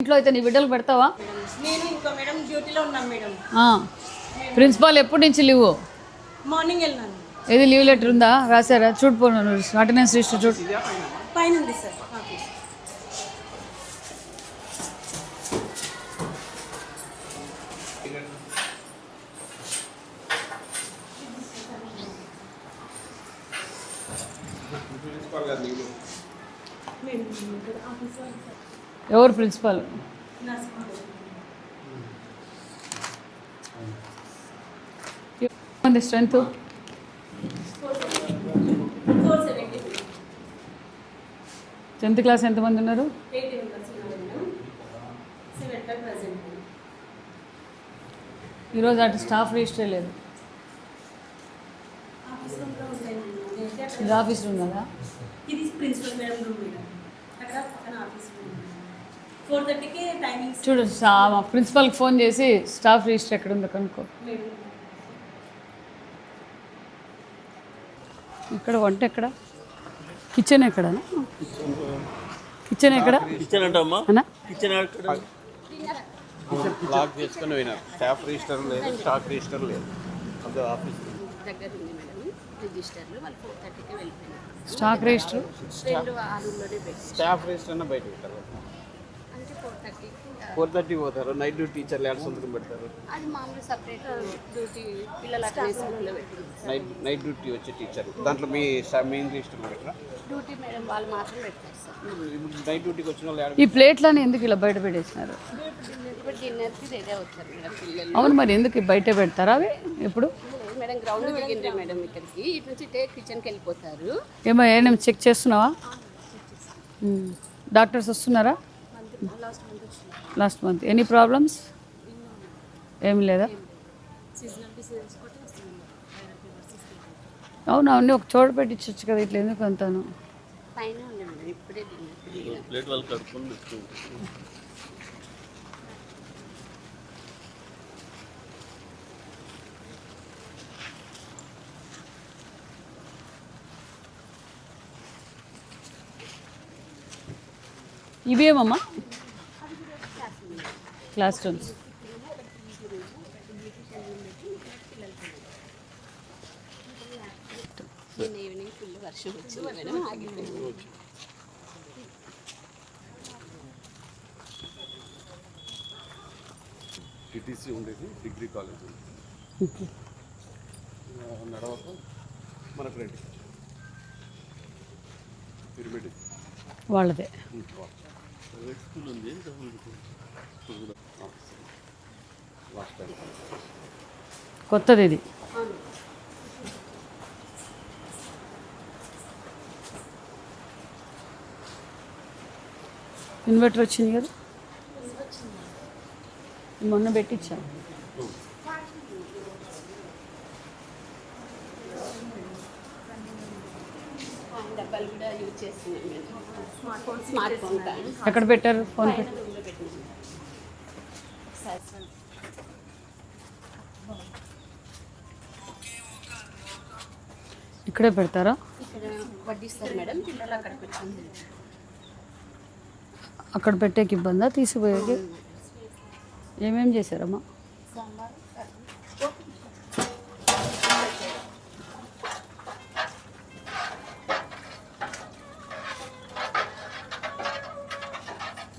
ఇంట్లో అయితే నీ బిడ్డలు పెడతావా? నేను ఇంకో మేడం డ్యూటీలో ఉన్నాను మేడం. ఆ. ప్రిన్సిపాల్ ఎప్పటి నుంచి లీవ్? మార్నింగ్ ఏది లీవ్ లెటర్ ఉందా? రాశారా? చూడిపోను అటెండెన్స్ రిజిస్టర్ చూడు. పైన ఉంది సార్. ఆఫీస్ ఎవరు ప్రిన్సిపాల్? స్ట్రెంత్ టెన్త్ క్లాస్ ఎంతమంది ఉన్నారు? ఈరోజు అటు స్టాఫ్ రిజిస్టర్ లేదు. ఇది ఆఫీస్ రూమ్ కదా? ఇది ప్రిన్సిపల్ మేడం రూమ్ మేడం అక్కడ పక్కన ఆఫీస్ రూమ్ ఫోర్ థర్టీకి టైమింగ్స్ చూడు ప్రిన్సిపాల్కి ఫోన్ చేసి స్టాఫ్ రిజిస్టర్ ఎక్కడ ఉందో కనుక్కో. ఇక్కడ వంట ఎక్కడ? కిచెన్ ఎక్కడ కిచెన్ ఎక్కడ? కిచెన్ అంటమ్మా అన్నా? కిచెన్ ఎక్కడ? లాక్ చేసుకుని పోయినారు స్టాఫ్ రిజిస్టర్ లేదు స్టాక్ రిజిస్టర్ లేదు. అదే ఆఫీస్. దగ్గర ఉంది మేడం రిజిస్టర్లు వాళ్ళు ఫోర్ థర్టీకి వెళ్ళిపోయినారు. Stock register? స్టాఫ్ రిజిస్టర్ బయట పెట్టారు. అంటే ఫోర్ థర్టీ పోతారు. నైట్ డ్యూటీ టీచర్లు ఏడు సంతకం పెడతారు. అది మామూలు సపరేట్ డ్యూటీ పిల్లల నైట్ నైట్ డ్యూటీ వచ్చే టీచర్ దాంట్లో మీ మెయిన్ రిజిస్టర్ పెట్టరా డ్యూటీ మేడం వాళ్ళు మాత్రం సార్. ఇప్పుడు నైట్ డ్యూటీకి వచ్చిన వాళ్ళు ఈ ప్లేట్లని ఎందుకు ఇలా బయట పెట్టేసినారు? ఇప్పుడు డిన్నర్కి రెడీ అవుతారు మేడం పిల్లలు. అవును మరి ఎందుకు బయట పెడతారా అవి ఎప్పుడు? లేదు మేడం గ్రౌండ్ దిగిండ్రు మేడం ఇక్కడికి. ఇటు నుంచి టే కిచెన్కి వెళ్ళిపోతారు. ఏమో ఏమైనా చెక్ చేస్తున్నావా. డాక్టర్స్ వస్తున్నారా? Last month. ఎనీ ప్రాబ్లమ్స్ ఏం లేదా? అవును అవన్నీ ఒక చోట పెట్టించవచ్చు కదా ఇట్లా ఎందుకు అంతాను? పైన ఉంది మేడం ఇప్పుడే డిన్నర్ ప్లేట్ వాళ్ళు కడుక్కొని తెచ్చుకుంటారు ఇవేమమ్మా క్లాస్ రూమ్స్. ఈవినింగ్ ఫుల్ వర్షం వచ్చింది మేడం ఆగిపోయింది టీటీసీ ఉండేది డిగ్రీ కాలేజ్. నడవక మనకు రెడ్డి పిరిమిడి. వాళ్ళదే. స్కూల్ ఉంది కొత్తది ఇది. ఇన్వర్టర్ వచ్చింది కదా? మొన్న పెట్టించా. ఆ డబ్బాలు కూడా యూజ్ చేస్తున్నాం madam smart phone smart phone కానీ ఎక్కడ పెట్టారు? ఫోన్ ఇక్కడే పెడతారా? ఇక్కడ వడ్డిస్తారు మేడం పిల్లలు అక్కడ పెట్టేకి ఇబ్బందా? తీసిపోయేకి? ఏమేం చేశారమ్మా?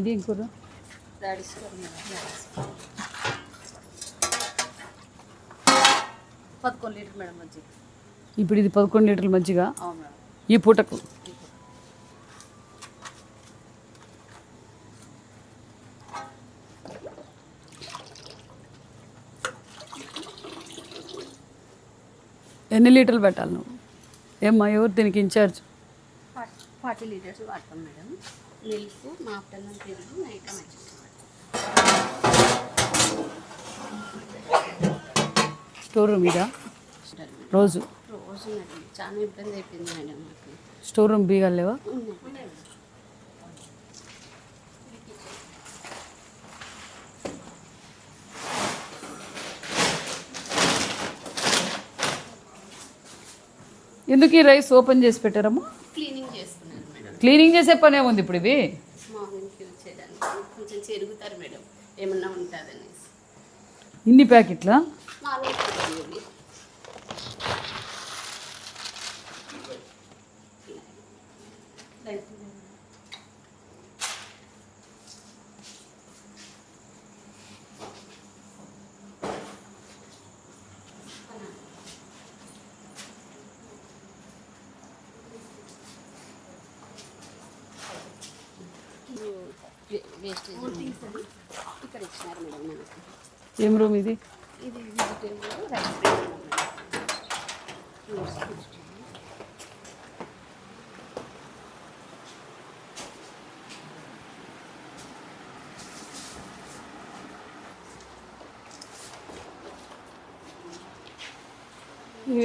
ఇది కూర రాడిస్ మేడం పదకొండు లీటర్ మేడం మజ్జిగ. ఇప్పుడు ఇది పదకొండు లీటర్ల మజ్జిగ? అవును మేడం. ఈ పూటకు? ఎన్ని లీటర్లు పెట్టాలి నువ్వు? ఏమ్మా ఎవరు దీనికి ఇన్ఛార్జ్ ఫార్టీ లీటర్స్ వాడతాం మేడం. మిల్క్ మా ఆఫ్టర్నూన్ పెరుగు నైట్ మజ్జిగ. స్టోర్ రూమ్ ఇదా? రోజు? రోజు మేడం. చాలా ఇబ్బంది అయిపోయింది మేడం మాకు. స్టోర్ రూమ్ బీగాలు లేవా? ఎందుకు ఈ రైస్ ఓపెన్ చేసి పెట్టారమ్మా? క్లీనింగ్ చేసుకున్నాను మేడం. క్లీనింగ్ చేసే పనే ఉంది ఇప్పుడు ఇవి? మార్నింగ్ ఫిల్ చేయడానికి. కొంచెం తెలిసి ఎరుగుతారు మేడం. ఏమన్నా ఉంటుందనేసి. ఇన్ని ప్యాకెట్లా ఇవి వేస్టేజ్ ఇక్కడ ఇచ్చినారు మేడం మనకి ఏం రూమ్ ఇది?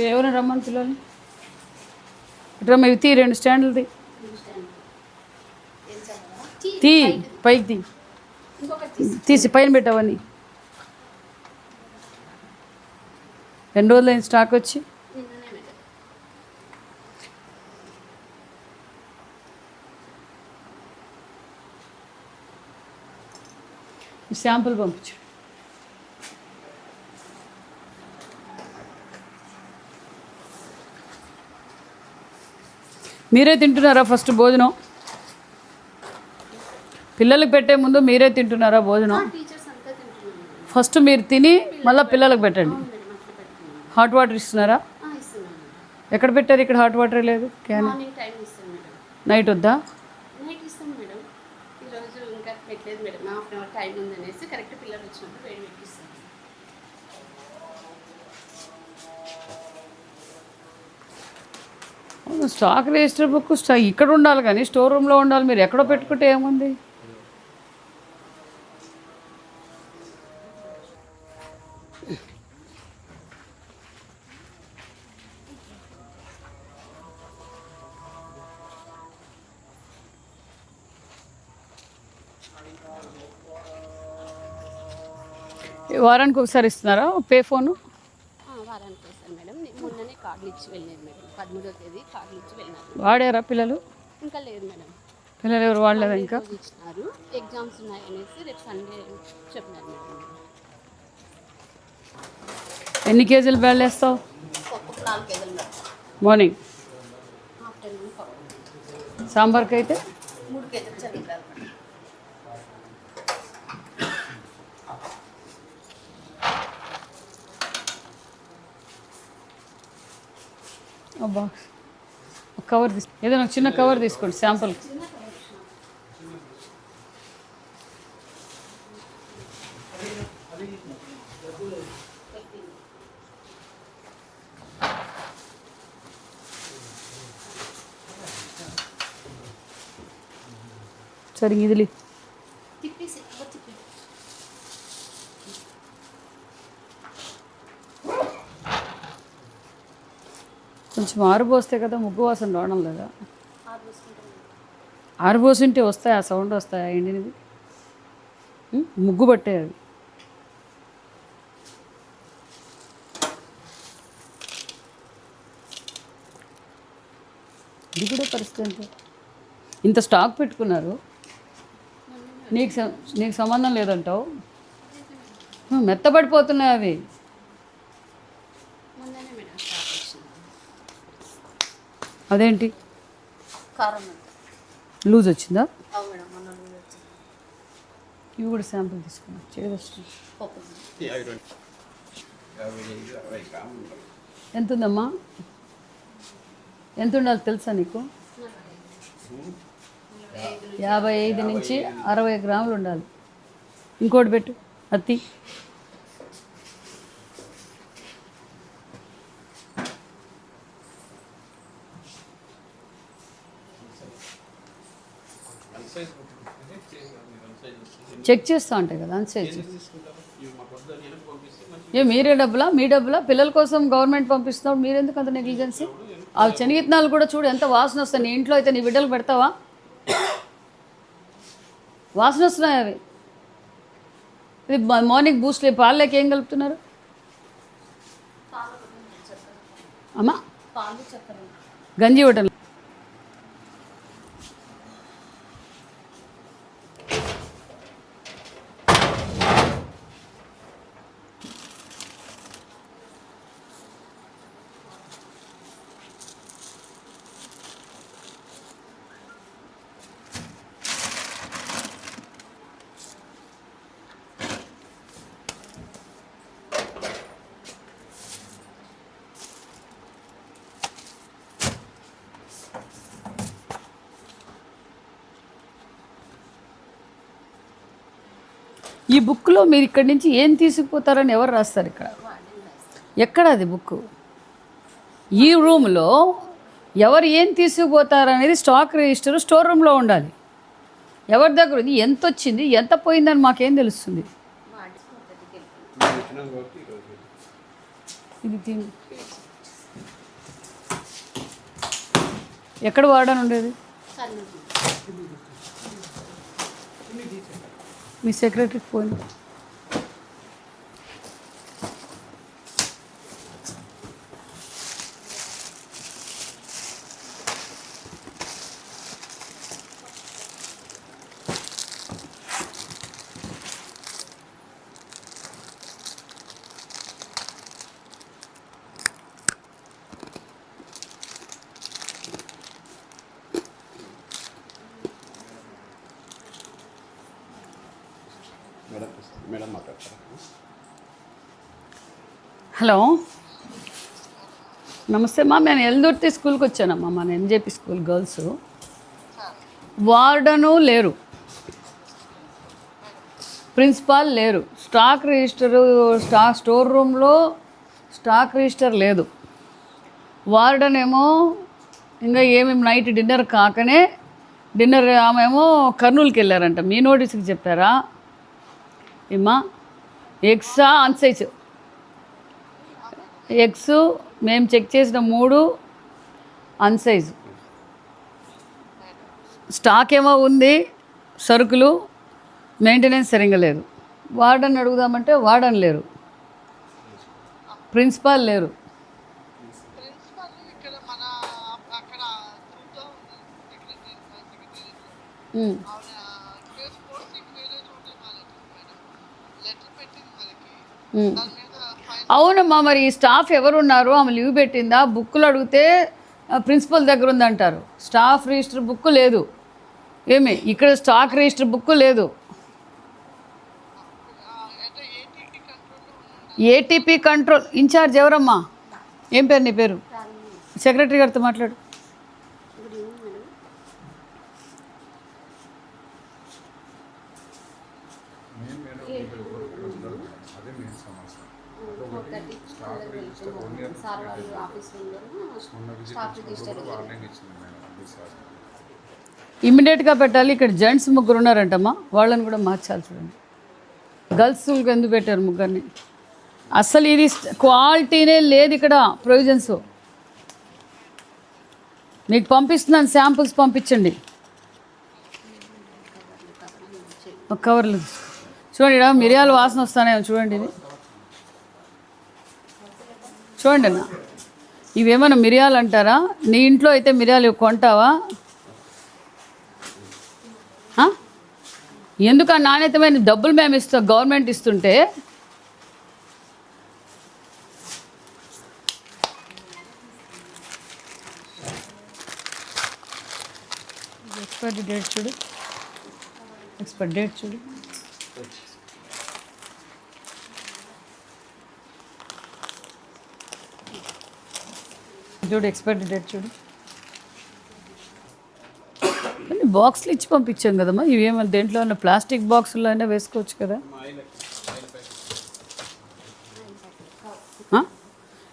ఎవరైనా రమ్మని పిల్లల్ని? రమ్మ ఇవి తీ రెండు స్టాండ్లు తీ పైకి తీ. తీసి పైన పెట్టవని. రెండు రోజులైన స్టాక్ వచ్చి. శాంపుల్ పంపించు. మీరే తింటున్నారా ఫస్ట్ భోజనం? పిల్లలకి పెట్టే ముందు మీరే తింటున్నారా భోజనం? ఫస్ట్ మీరు తిని మళ్ళీ పిల్లలకు పెట్టండి. హాట్ వాటర్ ఇస్తున్నారా? ఎక్కడ పెట్టారు ఇక్కడ హాట్ వాటర్ లేదు? క్యాన్ నైట్ వద్దా? స్టాక్ రిజిస్టర్ బుక్ స్టా ఇక్కడ ఉండాలి కానీ స్టోర్ రూమ్లో ఉండాలి. మీరు ఎక్కడో పెట్టుకుంటే ఏముంది? వారానికి ఒకసారి ఇస్తున్నారా? పే ఫోను? వారానికి మేడం. నేను మొన్ననే కార్డులు ఇచ్చి వెళ్ళలేదు మేడం. పదమూడవ తేదీ కార్డులు ఇచ్చి వెళ్ళినారు. వాడారా పిల్లలు? ఇంకా లేదు మేడం. పిల్లలు ఎవరు వాడలేదా ఇంకా? ఇచ్చినారు. ఎగ్జామ్స్ ఉన్నాయనేసి రేపు సండే చెప్పినారు మేడం. ఎన్ని కేజీలు బ్యాడ్ వేస్తావు? మార్నింగ్. సాంబార్కి అయితే అబ్బా ఒక కవర్ తీసు ఏదైనా చిన్న కవర్ తీసుకోండి శాంపుల్కి. సరే ఇదిలి కొంచెం ఆరుపోస్తే కదా ముగ్గు వాసన రావడం లేదా ఆరుపోసింటే వస్తాయి ఆ సౌండ్ వస్తాయా ఎండినవి ముగ్గు పట్టే అవి ఇది కూడా పరిస్థితి ఇంత స్టాక్ పెట్టుకున్నారు నీకు నీకు సంబంధం లేదంటావు? మెత్తబడిపోతున్నాయి అవి. అదేంటి? లూజ్ వచ్చిందా? ఇవి కూడా శాంపుల్ తీసుకున్నా. ఉంటాయి. ఎంత ఉందమ్మా ఎంత ఉండాలి తెలుసా నీకు? యాభై ఐదు నుంచి అరవై గ్రాములు ఉండాలి. ఇంకోటి పెట్టు అత్తి. చెక్ చేస్తా ఉంటాయి కదా అన్సైజ్ ఏ మీరే డబ్బులా? మీ డబ్బులా? పిల్లల కోసం గవర్నమెంట్ పంపిస్తున్నావు మీరెందుకు అంత నెగ్లిజెన్సీ ఆ శనగిత్తనాలు కూడా చూడు ఎంత వాసన వస్తాయి. నీ ఇంట్లో అయితే నీ బిడ్డలు పెడతావా? వాసన వస్తున్నాయి అవి ఇది మార్నింగ్ బూస్ట్ పాలకి ఏం కలుపుతున్నారు? అమ్మా. పాలు గంజి ఇవ్వటం ఈ బుక్లో మీరు ఇక్కడి నుంచి ఏం తీసుకుపోతారని ఎవరు రాస్తారు ఇక్కడ? ఎక్కడ అది బుక్ ఈ రూమ్లో ఎవరు ఏం తీసుకుపోతారనేది స్టాక్ రిజిస్టర్ స్టోర్ రూమ్లో ఉండాలి. ఎవరి దగ్గర ఉంది? ఎంత వచ్చింది? ఎంత పోయిందని మాకేం తెలుస్తుంది? ఇది ఎక్కడ వాడని ఉండేది మీ సెక్రటరీకి ఫోన్ మేడం మేడం మాట్లాడతారా హలో. నమస్తే మా నేను ఎల్దుర్తి స్కూల్కి వచ్చానమ్మా మన ఎంజేపీ స్కూల్ గర్ల్స్. వార్డను లేరు. ప్రిన్సిపాల్ లేరు. స్టాక్ రిజిస్టర్ స్టాక్ స్టోర్ రూమ్లో స్టాక్ రిజిస్టర్ లేదు. వార్డన్ ఏమో ఇంకా ఏమేమి నైట్ డిన్నర్ కాకనే డిన్నర్ ఆమెమో కర్నూలుకి వెళ్ళారంట. మీ నోటీస్కి చెప్పారా? ఏమ్మా? ఎగ్సా అన్సైజ్ ఎగ్స్ మేము చెక్ చేసిన మూడు అన్సైజ్. స్టాక్ ఏమో ఉంది సరుకులు మెయింటెనెన్స్ సరిగ్గా లేదు. వార్డన్ అడుగుదామంటే వార్డన్ లేరు. ప్రిన్సిపాల్ లేరు. లెటర్ పెట్టింది మనకి అవునమ్మా మరి ఈ స్టాఫ్ ఎవరున్నారు? ఆమె లీవ్ పెట్టిందా? బుక్కులు అడిగితే ప్రిన్సిపల్ దగ్గర ఉందంటారు. స్టాఫ్ రిజిస్టర్ బుక్ లేదు. ఏమి ఇక్కడ స్టాక్ రిజిస్టర్ బుక్ లేదు. ఏటీపీ కంట్రోల్ ఇన్ఛార్జ్ ఎవరమ్మా? ఏం పేరు నీ పేరు? సెక్రటరీ గారితో మాట్లాడు. మేడం ఫోర్ థర్టీ సార్ వాళ్ళు ఆఫీస్ రూమ్లో స్టాఫ్ రిజిస్టర్ ఇమ్మీడియట్గా పెట్టాలి. ఇక్కడ జెంట్స్ ముగ్గురు ఉన్నారంటమ్మా. వాళ్ళని కూడా మార్చాలి చూడండి. గర్ల్స్ స్కూల్కి ఎందుకు పెట్టారు ముగ్గురిని? అసలు ఇది క్వాలిటీనే లేదు ఇక్కడ ప్రొవిజన్స్ మీకు పంపిస్తున్నాను శాంపుల్స్ పంపించండి. ఒక కవర్లు. చూడండి ఇక్కడ మిరియాల వాసన వస్తానేమో చూడండి ఇది. చూడండి అన్న. ఇవేమైనా మిరియాలు అంటారా? నీ ఇంట్లో అయితే మిరియాలు కొంటావా? ఎందుకు ఆ నాణ్యతమైన డబ్బులు మేము ఇస్తాం గవర్నమెంట్ ఇస్తుంటే? ఎక్స్పైరీ డేట్ చూడు. ఎక్స్పైరీ డేట్ చూడు. చూడు ఎక్స్పైరీ డేట్ చూడు. కానీ బాక్స్లు ఇచ్చి పంపించాం కదమ్మా. ఇవేమైనా దేంట్లో ఉన్న ప్లాస్టిక్ బాక్సుల్లో అయినా వేసుకోవచ్చు కదా.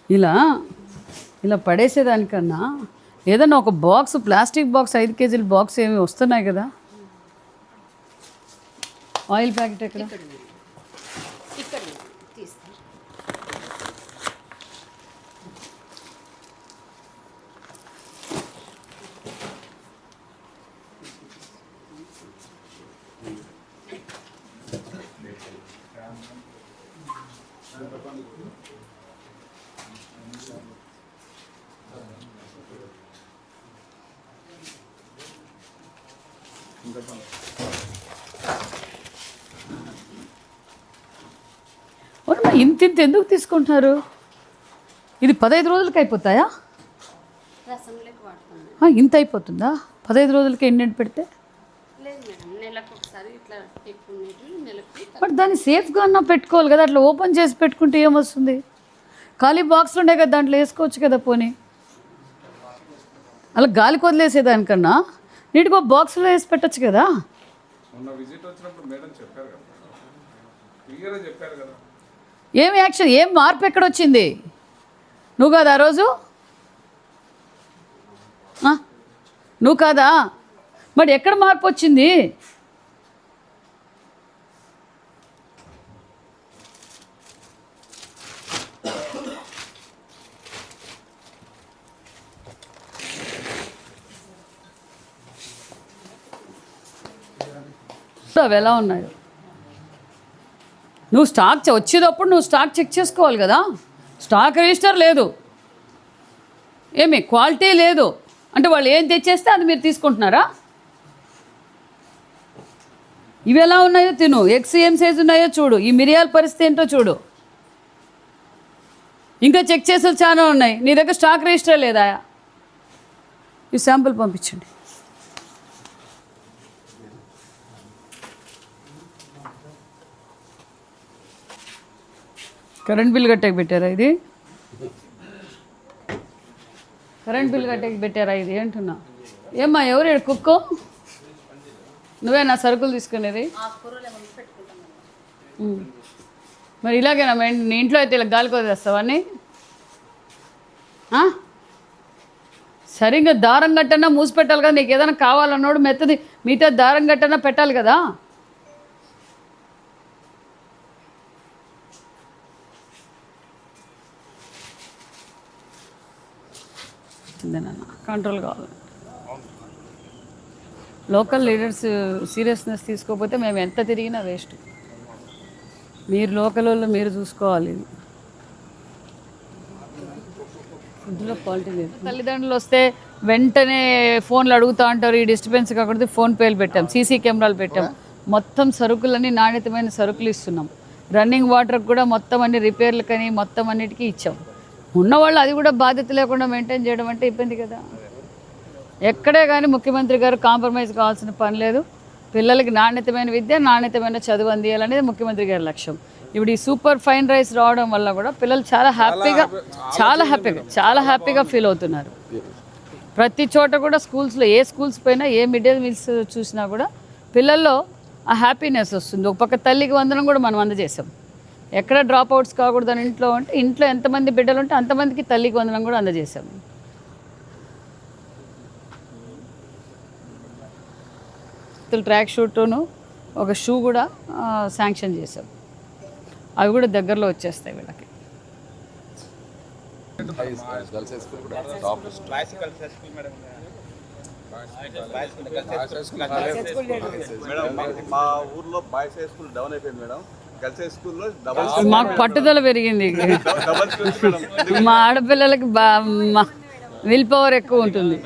ఇలా ఇలా పడేసేదానికన్నా ఏదన్నా ఒక బాక్స్ ప్లాస్టిక్ బాక్స్ ఐదు కేజీల బాక్స్ ఏమి వస్తున్నాయి కదా? ఆయిల్ ప్యాకెట్ ఎక్కడ ఇక్కడ తీస్తాను అవునమ్మా ఇంత ఇంత ఎందుకు తీసుకుంటున్నారు? ఇది పదహైదు రోజులకి అయిపోతాయా? ఇంత అయిపోతుందా? పదహైదు రోజులకి ఎన్ని పెడితే? బట్ దాన్ని సేఫ్గా అన్నా పెట్టుకోవాలి కదా అట్లా ఓపెన్ చేసి పెట్టుకుంటే ఏమొస్తుంది? ఖాళీ బాక్స్లు ఉండే కదా దాంట్లో వేసుకోవచ్చు కదా పోనీ. అలా గాలికి వదిలేసేదానికన్నా నీటికి ఒక బాక్స్లో వేసి పెట్టచ్చు కదా? మొన్న విజిట్ వచ్చినప్పుడు మేడం చెప్పారు కదా. క్లియర్గా చెప్పారు కదా. ఏం యాక్షన్ ఏం మార్పు ఎక్కడొచ్చింది? నువ్వు కాదా ఆ రోజు? నువ్వు కాదా? మరి ఎక్కడ మార్పు వచ్చింది? అవి ఎలా ఉన్నాయో. నువ్వు స్టాక్ వచ్చేటప్పుడు నువ్వు స్టాక్ చెక్ చేసుకోవాలి కదా. స్టాక్ రిజిస్టర్ లేదు. ఏమి క్వాలిటీ లేదు. అంటే వాళ్ళు ఏం తెచ్చేస్తే అది మీరు తీసుకుంటున్నారా? ఇవి ఎలా ఉన్నాయో తిను. ఎగ్స్ ఏం సైజు ఉన్నాయో చూడు. ఈ మిరియాల పరిస్థితి ఏంటో చూడు. ఇంకా చెక్ చేసేది చాలా ఉన్నాయి. నీ దగ్గర స్టాక్ రిజిస్టర్ లేదా? ఈ శాంపుల్ పంపించండి. కరెంట్ బిల్ కట్టేకి పెట్టారా ఇది? కరెంట్ బిల్ కట్టేకి పెట్టారా ఇది అంటున్నా. ఏమ్మా ఎవరు కుక్కో? నువ్వేనా సరుకులు తీసుకునేది? మరి ఇలాగేనా మీ నీ ఇంట్లో అయితే ఇలా గాలికో వదిలేస్తావా అన్నీ? సరిగ్గా దారం కట్టన్నా మూసి పెట్టాలి కదా నీకు ఏదైనా కావాలన్నోడు మెత్తది మిగతా దారం కట్టన్నా పెట్టాలి కదా? నాన్న కంట్రోల్ కావాలి. లోకల్ లీడర్స్ సీరియస్నెస్ తీసుకోకపోతే మేము ఎంత తిరిగినా వేస్ట్. మీరు లోకల్ వాళ్ళు మీరు చూసుకోవాలి. ఫుడ్లో క్వాలిటీ లేదు. తల్లిదండ్రులు వస్తే వెంటనే ఫోన్లు అడుగుతూ ఉంటారు ఈ డిస్టర్బెన్స్ కాకుండా ఫోన్ పేలు పెట్టాం సీసీ కెమెరాలు పెట్టాం. మొత్తం సరుకులన్నీ నాణ్యతమైన సరుకులు ఇస్తున్నాం. రన్నింగ్ వాటర్ కూడా మొత్తం అన్ని రిపేర్లకని మొత్తం అన్నిటికీ ఇచ్చాం. ఉన్నవాళ్ళు అది కూడా బాధ్యత లేకుండా మెయింటైన్ చేయడం అంటే ఇబ్బంది కదా. ఎక్కడే కానీ ముఖ్యమంత్రి గారు కాంప్రమైజ్ కావాల్సిన పని లేదు. పిల్లలకి నాణ్యతమైన విద్య నాణ్యతమైన చదువు అందియాలనేది ముఖ్యమంత్రి గారి లక్ష్యం. ఇప్పుడు ఈ సూపర్ ఫైన్ రైస్ రావడం వల్ల కూడా పిల్లలు చాలా హ్యాపీగా చాలా హ్యాపీగా చాలా హ్యాపీగా ఫీల్ అవుతున్నారు. ప్రతి చోట కూడా స్కూల్స్లో ఏ స్కూల్స్ పైన ఏ మిడ్ డే మీల్స్ చూసినా కూడా పిల్లల్లో ఆ హ్యాపీనెస్ వస్తుంది. ఒక పక్క తల్లికి వందనం కూడా మనం అందజేసాం. ఎక్కడ డ్రాప్ అవుట్స్ కాకూడదని ఇంట్లో ఉంటే ఇంట్లో ఎంతమంది బిడ్డలు ఉంటే అంతమందికి తల్లికి వందనం కూడా అందజేశాము. ట్రాక్ షూట్ను ఒక షూ కూడా శాంక్షన్ చేసాం అవి కూడా దగ్గరలో వచ్చేస్తాయి వీళ్ళకి. మా ఊర్లో బాయ్స్ హై స్కూల్ డౌన్ అయిపోయింది మేడం. గర్ల్స్ హై స్కూల్లో డబల్ మాకు పట్టుదల పెరిగింది. డబల్ స్కూల్స్ మేడం మా ఆడపిల్లలకి బా విల్ పవర్ ఎక్కువ ఉంటుంది.